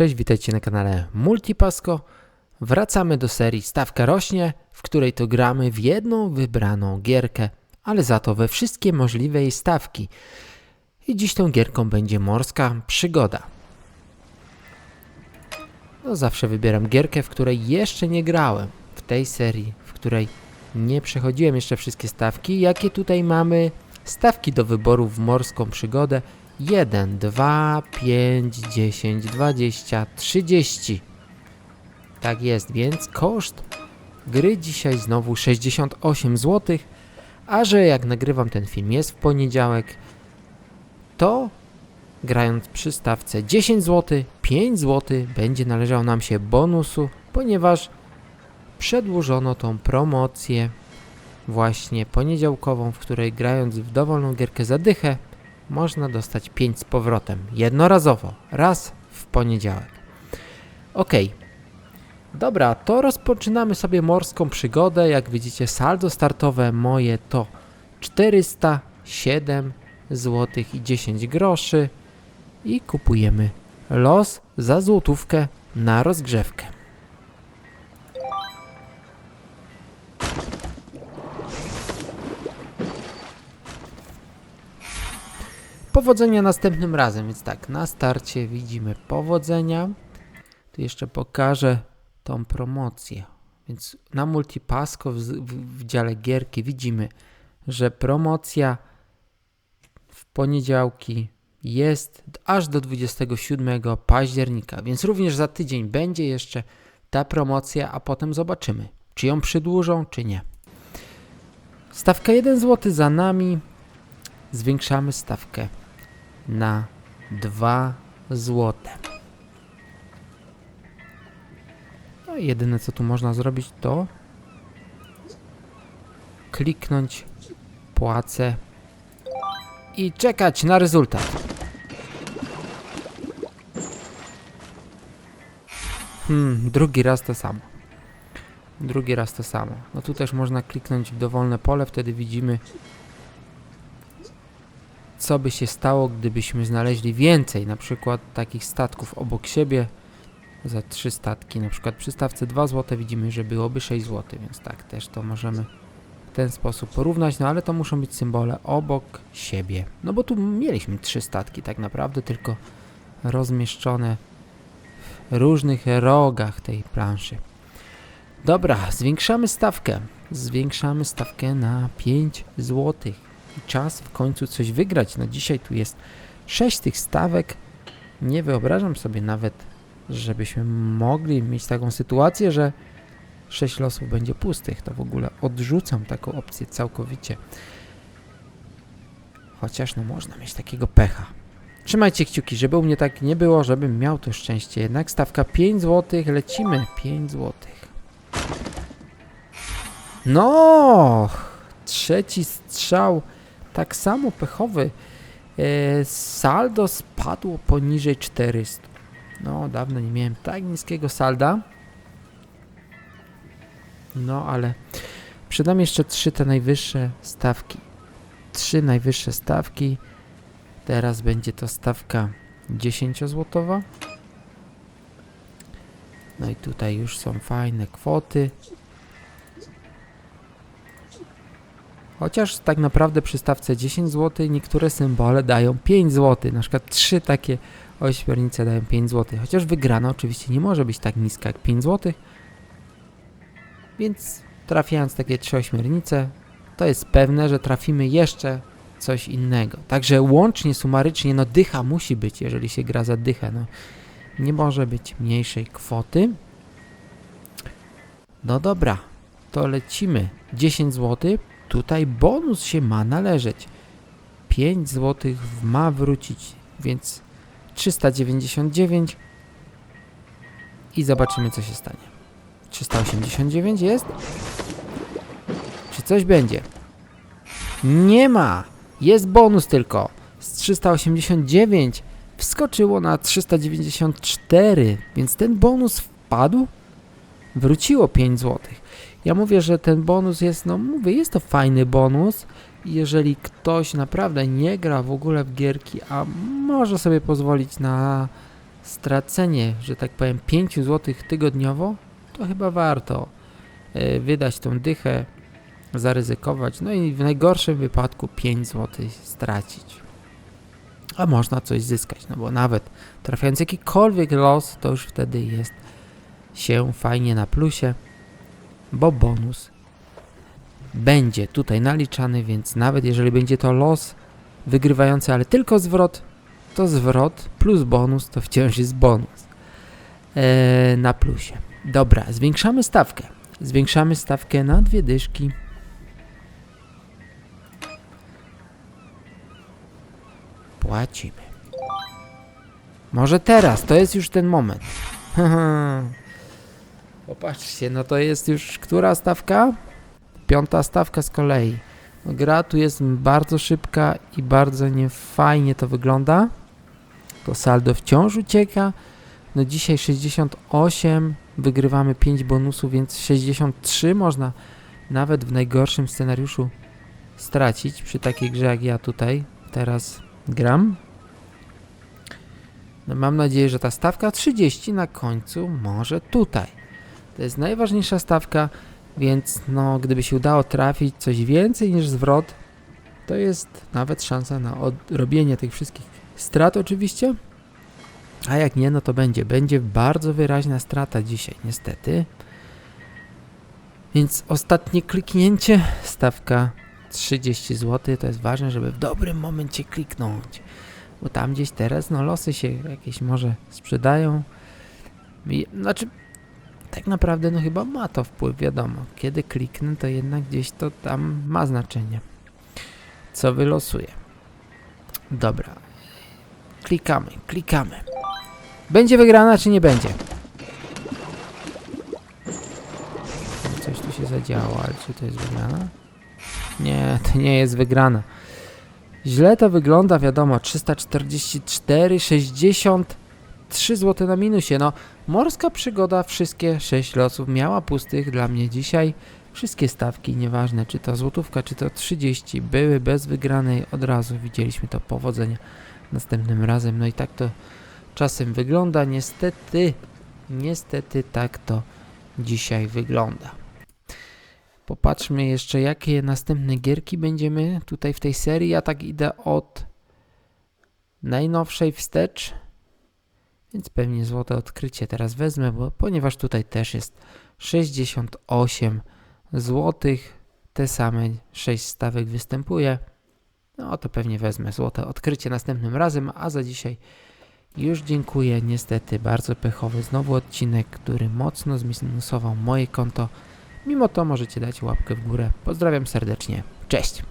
Cześć, witajcie na kanale Multipasko. Wracamy do serii Stawka rośnie, w której to gramy w jedną wybraną gierkę, ale za to we wszystkie możliwe jej stawki. I dziś tą gierką będzie morska przygoda. No zawsze wybieram gierkę, w której jeszcze nie grałem. W tej serii, w której nie przechodziłem jeszcze wszystkie stawki. Jakie tutaj mamy stawki do wyboru w morską przygodę? 1, 2, 5, 10, 20, 30. Tak jest, więc koszt gry dzisiaj znowu 68 zł, a że jak nagrywam ten film jest w poniedziałek, to grając przy stawce 10 zł, 5 zł będzie należało nam się bonusu, ponieważ przedłużono tą promocję właśnie poniedziałkową, w której grając w dowolną gierkę za dychę można dostać 5 z powrotem, jednorazowo, raz w poniedziałek. Ok. Dobra, to rozpoczynamy sobie morską przygodę. Jak widzicie, saldo startowe moje to 407 zł i 10 groszy i kupujemy los za złotówkę na rozgrzewkę. Powodzenia następnym razem, więc tak, na starcie widzimy powodzenia. Tu jeszcze pokażę tą promocję. Więc na Multipasko w, w, w dziale gierki widzimy, że promocja w poniedziałki jest aż do 27 października, więc również za tydzień będzie jeszcze ta promocja, a potem zobaczymy, czy ją przedłużą, czy nie. Stawka 1 zł za nami. Zwiększamy stawkę na 2 złote. No i jedyne co tu można zrobić to kliknąć płacę i czekać na rezultat. Hmm, drugi raz to samo. Drugi raz to samo. No tu też można kliknąć w dowolne pole, wtedy widzimy co by się stało, gdybyśmy znaleźli więcej, na przykład takich statków obok siebie. Za trzy statki, na przykład przy stawce 2 zł widzimy, że byłoby 6 zł, więc tak, też to możemy w ten sposób porównać, no ale to muszą być symbole obok siebie, no bo tu mieliśmy trzy statki tak naprawdę, tylko rozmieszczone w różnych rogach tej planszy. Dobra, zwiększamy stawkę, zwiększamy stawkę na 5 złotych czas w końcu coś wygrać. No dzisiaj tu jest sześć tych stawek. Nie wyobrażam sobie nawet, żebyśmy mogli mieć taką sytuację, że sześć losów będzie pustych. To w ogóle odrzucam taką opcję całkowicie. Chociaż no można mieć takiego pecha. Trzymajcie kciuki, żeby u mnie tak nie było, żebym miał to szczęście. Jednak stawka 5 zł, lecimy. 5 zł. No! Trzeci strzał tak samo pechowy. E, saldo spadło poniżej 400. No, dawno nie miałem tak niskiego salda. No, ale przydam jeszcze trzy te najwyższe stawki. Trzy najwyższe stawki. Teraz będzie to stawka 10-złotowa. No i tutaj już są fajne kwoty. Chociaż tak naprawdę przy stawce 10 zł niektóre symbole dają 5 zł. Na przykład trzy takie ośmiornice dają 5 zł. Chociaż wygrana oczywiście nie może być tak niska jak 5 zł. Więc trafiając takie trzy ośmiornice, to jest pewne, że trafimy jeszcze coś innego. Także łącznie, sumarycznie, no dycha musi być, jeżeli się gra za dychę. No, nie może być mniejszej kwoty. No dobra, to lecimy. 10 zł Tutaj bonus się ma należeć. 5 zł ma wrócić, więc 399 i zobaczymy co się stanie. 389 jest? Czy coś będzie? Nie ma! Jest bonus tylko. Z 389 wskoczyło na 394, więc ten bonus wpadł. Wróciło 5 złotych. Ja mówię, że ten bonus jest, no mówię, jest to fajny bonus. Jeżeli ktoś naprawdę nie gra w ogóle w gierki, a może sobie pozwolić na stracenie, że tak powiem, 5 zł tygodniowo, to chyba warto e, wydać tą dychę, zaryzykować, no i w najgorszym wypadku 5 zł stracić. A można coś zyskać, no bo nawet trafiając jakikolwiek los, to już wtedy jest się fajnie na plusie, bo bonus będzie tutaj naliczany, więc nawet jeżeli będzie to los wygrywający, ale tylko zwrot, to zwrot plus bonus to wciąż jest bonus eee, na plusie. Dobra, zwiększamy stawkę. Zwiększamy stawkę na dwie dyszki. Płacimy. Może teraz, to jest już ten moment. Popatrzcie, no to jest już która stawka? Piąta stawka z kolei. No, gra tu jest bardzo szybka i bardzo niefajnie to wygląda. To saldo wciąż ucieka. No dzisiaj 68, wygrywamy 5 bonusów, więc 63 można nawet w najgorszym scenariuszu stracić przy takiej grze jak ja tutaj teraz gram. No mam nadzieję, że ta stawka 30 na końcu może tutaj. To jest najważniejsza stawka, więc no gdyby się udało trafić coś więcej niż zwrot, to jest nawet szansa na odrobienie tych wszystkich strat oczywiście. A jak nie, no to będzie. Będzie bardzo wyraźna strata dzisiaj, niestety. Więc ostatnie kliknięcie, stawka 30 zł. To jest ważne, żeby w dobrym momencie kliknąć. Bo tam gdzieś teraz, no losy się jakieś może sprzedają. I, znaczy, tak naprawdę, no chyba ma to wpływ, wiadomo. Kiedy kliknę, to jednak gdzieś to tam ma znaczenie. Co wylosuję. Dobra. Klikamy, klikamy. Będzie wygrana, czy nie będzie? Coś tu się zadziało, ale czy to jest wygrana? Nie, to nie jest wygrana. Źle to wygląda, wiadomo, 344, 63 zł na minusie. No, morska przygoda, wszystkie 6 losów miała pustych dla mnie dzisiaj. Wszystkie stawki, nieważne czy to złotówka, czy to 30, były bez wygranej od razu. Widzieliśmy to powodzenia następnym razem. No i tak to czasem wygląda. Niestety, niestety tak to dzisiaj wygląda. Popatrzmy jeszcze, jakie następne gierki będziemy tutaj w tej serii. Ja tak idę od najnowszej wstecz, więc pewnie złote odkrycie teraz wezmę, bo ponieważ tutaj też jest 68 złotych, te same 6 stawek występuje, no to pewnie wezmę złote odkrycie następnym razem, a za dzisiaj już dziękuję. Niestety bardzo pechowy znowu odcinek, który mocno zminusował moje konto. Mimo to możecie dać łapkę w górę. Pozdrawiam serdecznie. Cześć!